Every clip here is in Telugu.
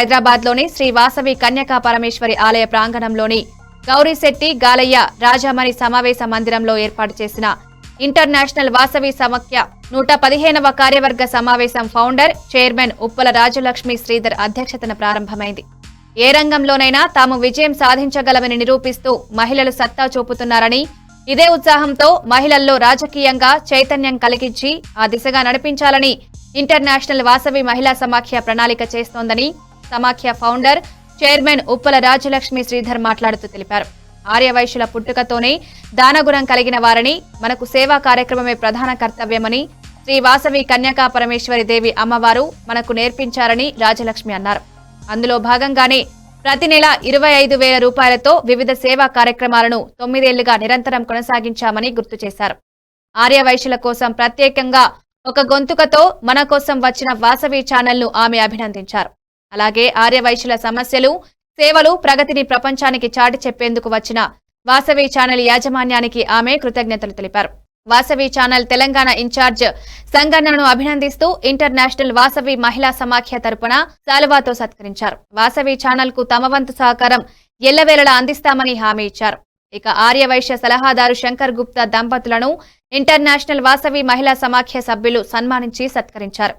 హైదరాబాద్లోని శ్రీ వాసవి కన్యకా పరమేశ్వరి ఆలయ ప్రాంగణంలోని గౌరీశెట్టి గాలయ్య రాజామణి సమావేశ మందిరంలో ఏర్పాటు చేసిన ఇంటర్నేషనల్ వాసవి సమాఖ్య నూట పదిహేనవ కార్యవర్గ సమావేశం ఫౌండర్ చైర్మన్ ఉప్పల రాజలక్ష్మి శ్రీధర్ అధ్యక్షతన ప్రారంభమైంది. ఏ రంగంలోనైనా తాము విజయం సాధించగలమని నిరూపిస్తూ మహిళలు సత్తా చూపుతున్నారని ఇదే ఉత్సాహంతో మహిళల్లో రాజకీయంగా చైతన్యం కలిగించి ఆ దిశగా నడిపించాలని ఇంటర్నేషనల్ వాసవి మహిళా సమాఖ్య ప్రణాళిక చేస్తోందని సమాఖ్య ఫౌండర్ చైర్మన్ ఉప్పల రాజలక్ష్మి శ్రీధర్ మాట్లాడుతూ తెలిపారు. ఆర్యవైశ్యుల పుట్టుకతోనే దానగుణం కలిగిన వారని మనకు సేవా కార్యక్రమమే ప్రధాన కర్తవ్యమని శ్రీ వాసవి కన్యకా పరమేశ్వరి దేవి అమ్మవారు మనకు నేర్పించారని రాజలక్ష్మి అన్నారు. అందులో భాగంగానే ప్రతి నెల ఇరవై ఐదు వేల రూపాయలతో వివిధ సేవా కార్యక్రమాలను తొమ్మిదేళ్ళుగా నిరంతరం కొనసాగించామని గుర్తు చేశారు. ఆర్యవైశ్యుల కోసం ప్రత్యేకంగా ఒక గొంతుకతో మన కోసం వచ్చిన వాసవి ఛానల్ను ఆమె అభినందించారు. అలాగే ఆర్యవైశ్యుల సమస్యలు సేవలు ప్రగతిని ప్రపంచానికి చాటి చెప్పేందుకు వచ్చిన వాసవి ఛానల్ యాజమాన్యానికి ఆమె కృతజ్ఞతలు తెలిపారు. వాసవి ఛానల్ తెలంగాణ ఇన్ఛార్జ్ సంగన్నను అభినందిస్తూ ఇంటర్నేషనల్ వాసవి మహిళా సమాఖ్య తరపున శాలువాతో సత్కరించారు. వాసవి ఛానల్కు తమ వంతు సహకారం ఎల్లవేళలా అందిస్తామని హామీ ఇచ్చారు. ఇక ఆర్యవైశ్య సలహాదారు శంకర్ గుప్తా దంపతులను ఇంటర్నేషనల్ వాసవి మహిళా సమాఖ్య సభ్యులు సన్మానించి సత్కరించారు.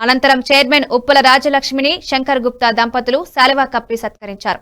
అనంతరం చైర్మన్ ఉప్పుల రాజలక్ష్మిని శంకర్ గుప్తా దంపతులు శాలువా కప్పి సత్కరించారు.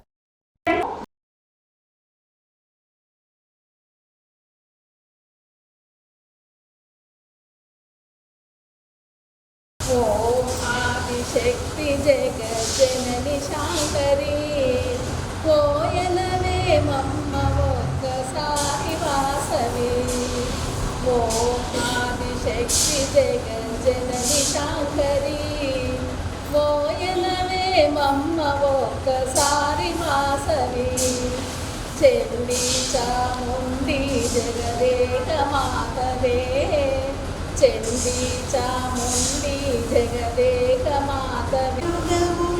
ചെമ്പി ചാമുണ്ടി ജഗദേക മാതവേ ചെമ്പി ചാമുണ്ടി ജഗദേക മാതവേ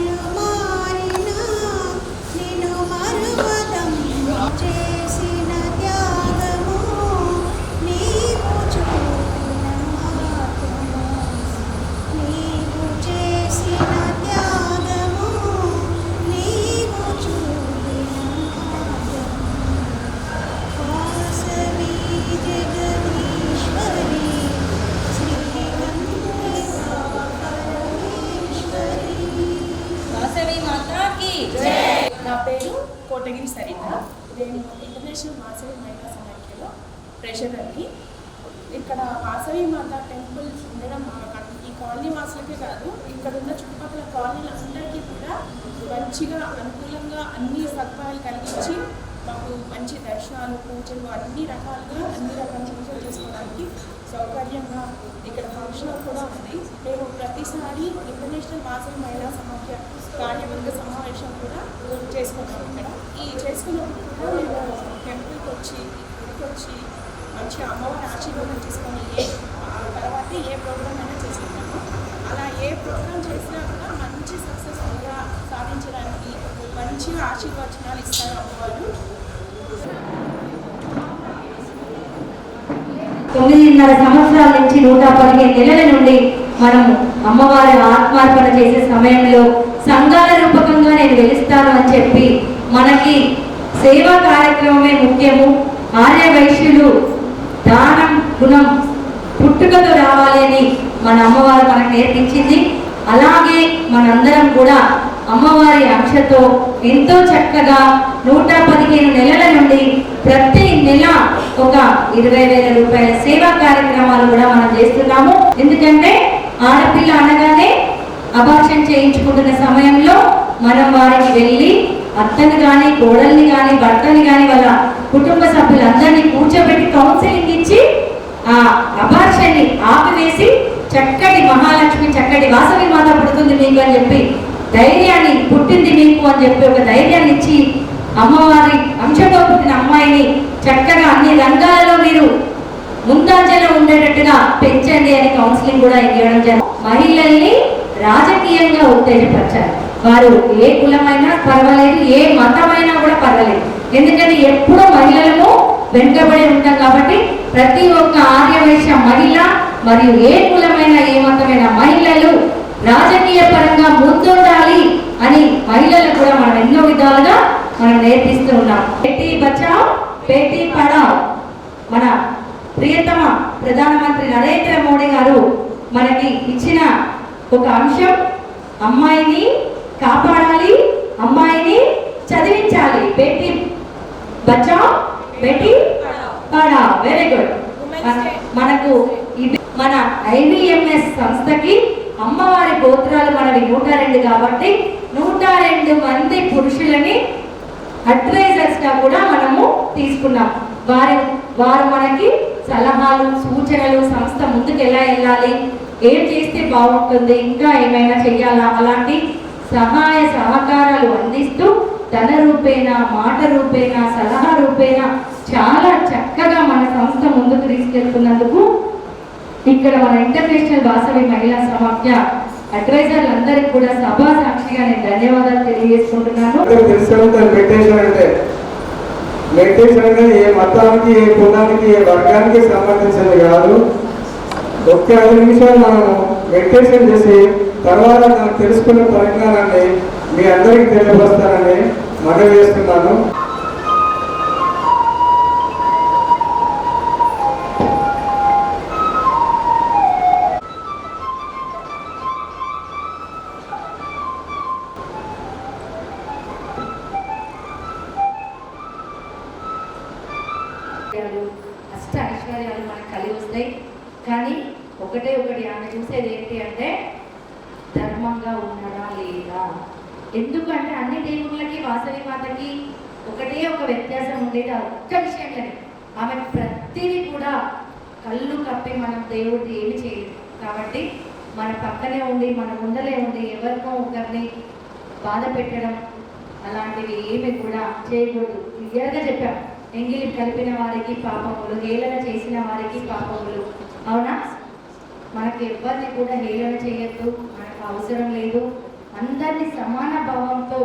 ట్రెషరర్ని ఇక్కడ వాసవి మాత టెంపుల్ ఉండడం ఈ కాలనీ వాసులకే కాదు ఇక్కడ ఉన్న చుట్టుపక్కల కాలనీలందరికీ కూడా మంచిగా అనుకూలంగా అన్ని సత్వాలు కలిగించి మాకు మంచి దర్శనాలు పూజలు అన్ని రకాలుగా అన్ని రకాల పూజలు చేసుకోవడానికి సౌకర్యంగా ఇక్కడ ఫంక్షన్ కూడా ఉంది మేము ప్రతిసారి ఇంటర్నేషనల్ వాసవి మహిళా సమాఖ్య కార్యవర్గ సమావేశం కూడా చేసుకుంటాం. ఇక్కడ ఈ చేసుకున్నప్పుడు కూడా మేము టెంపుల్కి వచ్చి గుడికి వచ్చి మంచి అమ్మవారి ఆశీర్వాదం తీసుకొని ఏ తర్వాత ఏ ప్రోగ్రామ్ అయినా చేసుకుంటాము అలా ఏ ప్రోగ్రామ్ చేసినా కూడా మంచి సక్సెస్ఫుల్గా సాధించడానికి మంచి ఆశీర్వచనాలు ఇస్తారు అమ్మవారు. తొమ్మిదిన్నర సంవత్సరాల నుంచి నూట పదిహేను నెలల నుండి మనము అమ్మవారి ఆత్మార్పణ చేసే సమయంలో సంఘాల రూపకంగా నేను వెలుస్తాను అని చెప్పి మనకి సేవా కార్యక్రమమే ముఖ్యము. ఆర్య వైశ్యులు దానం గుణం పుట్టుకతో రావాలి అని మన అమ్మవారు మనకు నేర్పించింది. అలాగే మనందరం కూడా అమ్మవారి అంశతో ఎంతో చక్కగా నూట పదిహేను నెలల నుండి ప్రతి నెల ఒక ఇరవై వేల రూపాయల సేవా కార్యక్రమాలు కూడా మనం చేస్తున్నాము. ఎందుకంటే ఆడపిల్ల అనగానే అభాషణ చేయించుకుంటున్న సమయంలో మనం వారికి వెళ్ళి అత్తని కానీ కోడల్ని కానీ భర్తని కానీ వాళ్ళ కుటుంబ సభ్యులందరినీ కూర్చోబెట్టి కౌన్సిలింగ్ ఇచ్చి ఆ అభాషణని ఆపివేసి చక్కటి మహాలక్ష్మి చక్కటి వాసవి మాత పుడుతుంది మీకు అని చెప్పి ధైర్యాన్ని పుట్టింది మీకు అని చెప్పి ఒక ధైర్యాన్ని ఇచ్చి అమ్మవారి అంశతో పుట్టిన అమ్మాయిని చక్కగా అన్ని రంగాలలో మీరు ముందంజలో ఉండేటట్టుగా పెంచండి అని కౌన్సిలింగ్ కూడా ఇవ్వడం జరిగింది. మహిళల్ని రాజకీయంగా ఉత్తేజపరచాలి వారు ఏ కులమైనా పర్వాలేదు ఏ మతమైనా కూడా పర్వాలేదు. ఎందుకంటే ఎప్పుడూ మహిళలను వెనుకబడి ఉంటాం కాబట్టి ప్రతి ఒక్క ఆర్యవైశ్య మహిళ మరియు ఏ కులమైన ఏ మతమైన మహిళలు రాజకీయ పరంగా ముందుండాలి అని మహిళలు కూడా మనం ఎన్నో విధాలుగా మనం నేర్పిస్తూ ఉన్నాం. బేటీ బచావ్ బేటీ పడావ్. మన ప్రియతమ ప్రధానమంత్రి నరేంద్ర మోడీ గారు మనకి ఇచ్చిన ఒక అంశం అమ్మాయిని కాపాడాలి అమ్మాయిని చదివించాలి. బేటీ బచావ్ బేటీ పడావ్ వెరీ గుడ్ మనకు ఇది మన ఐవిఎంఎస్ సంస్థకి అమ్మవారి గోత్రాలు మనవి నూట రెండు కాబట్టి నూట రెండు మంది పురుషులని అడ్వైజర్స్గా కూడా మనము తీసుకున్నాం. వారి వారు మనకి సలహాలు సూచనలు సంస్థ ముందుకు ఎలా వెళ్ళాలి ఏం చేస్తే బాగుంటుంది ఇంకా ఏమైనా చెయ్యాలా? అలాంటి సహాయ సహకారాలు అందిస్తూ ధన రూపేణ మాట రూపేణ సలహా రూపేణ చాలా చక్కగా మన సంస్థ ముందుకు తీసుకెళ్తున్నందుకు ఇక్కడ మన ఇంటర్నేషనల్ వాసవి మహిళా సమాఖ్య అడ్వైజర్లందరికీ కూడా సభా సాక్షిగా నేను ధన్యవాదాలు తెలియజేసుకుంటున్నాను. అందరికీ మెడిటేషన్ అంటే అనేది ఏ మతానికి ఏ కులానికి ఏ వర్గానికి సంబంధించింది కాదు. ఒక్క ఐదు నిమిషాలు మనం మెడిటేషన్ చేసి తర్వాత నాకు తెలుసుకున్న పరిజ్ఞానాన్ని మీ అందరికీ తెలియపరుస్తానని మనవి చేస్తున్నాను. అష్ట ఐశ్వర్యాలు మనకు కలిగి వస్తాయి. కానీ ఒకటే ఒకటి ఆమె చూసేది ఏంటి అంటే ధర్మంగా ఉన్నదా లేదా? ఎందుకంటే అన్ని దేవుళ్ళకి వాసవి మాతకి ఒకటే ఒక వ్యత్యాసం ఉండేది. ఒక్క విషయంలోనే ఆమె ప్రతిదీ కూడా కళ్ళు కప్పి మనం దేవుడిని ఏమి చేయలేదు కాబట్టి మన పక్కనే ఉండి మన ముందలే ఉండి ఎవరికో ఒకరిని బాధ పెట్టడం అలాంటివి ఏమి కూడా చేయకూడదు. క్లియర్గా చెప్పాం. ఎంగిలి కలిపిన వారికి పాపములు హేళన చేసిన వారికి పాపములు. అవునా? మనకి ఎవరిని కూడా హేళన చేయొద్దు మనకు అవసరం లేదు. అందరినీ సమాన భావంతో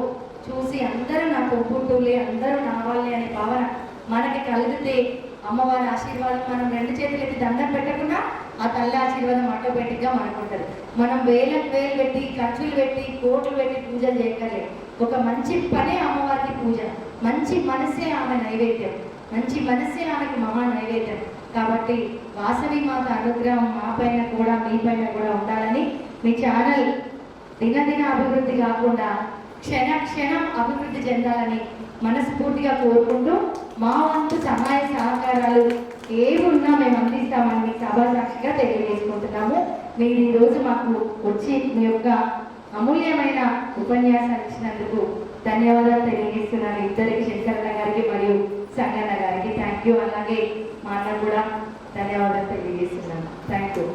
చూసి అందరూ నా తోబుట్టులే అందరూ నా వాళ్ళే అనే భావన మనకి కలిగితే అమ్మవారి ఆశీర్వాదం మనం రెండు చేతులు ఎత్తి దండం పెట్టకుండా ఆ తల్లి ఆశీర్వాదం ఆటోమేటిక్గా మనకు ఉంటుంది. మనం వేలకు వేలు పెట్టి ఖర్చులు పెట్టి కోట్లు పెట్టి పూజలు చేయగలేదు ఒక మంచి పనే అమ్మవారికి పూజ. మంచి మనసే ఆమె నైవేద్యం. మంచి మనసే ఆమెకి మహా నైవేద్యం. కాబట్టి వాసవి మాత అనుగ్రహం మా పైన కూడా మీ పైన కూడా ఉండాలని మీ ఛానల్ దినదిన అభివృద్ధి కాకుండా క్షణ క్షణం అభివృద్ధి చెందాలని మనస్ఫూర్తిగా కోరుకుంటూ మా వంతు సహాయ సహకారాలు ఏవి ఉన్నా మేము అందిస్తామని మీకు సభా సాక్షిగా తెలియజేసుకుంటున్నాము. మీరు ఈరోజు మాకు వచ్చి మీ యొక్క అమూల్యమైన ఉపన్యాసాలు ఇచ్చినందుకు ధన్యవాదాలు తెలియజేస్తున్నాను. ఇద్దరికి శంకరన్న గారికి మరియు సంగన్న గారికి. థ్యాంక్ యూ అలాగే మా అన్న కూడా ధన్యవాదాలు తెలియజేస్తున్నాను థ్యాంక్ యూ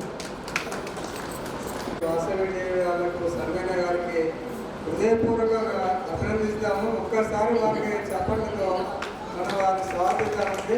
వాసవి దేవి గారికి సంగన్న గారికి హృదయపూర్వకంగా అభినందిస్తాము. ఒక్కసారి వారికి చప్పట్లతో మనం వారిని స్వాగతిస్తామండి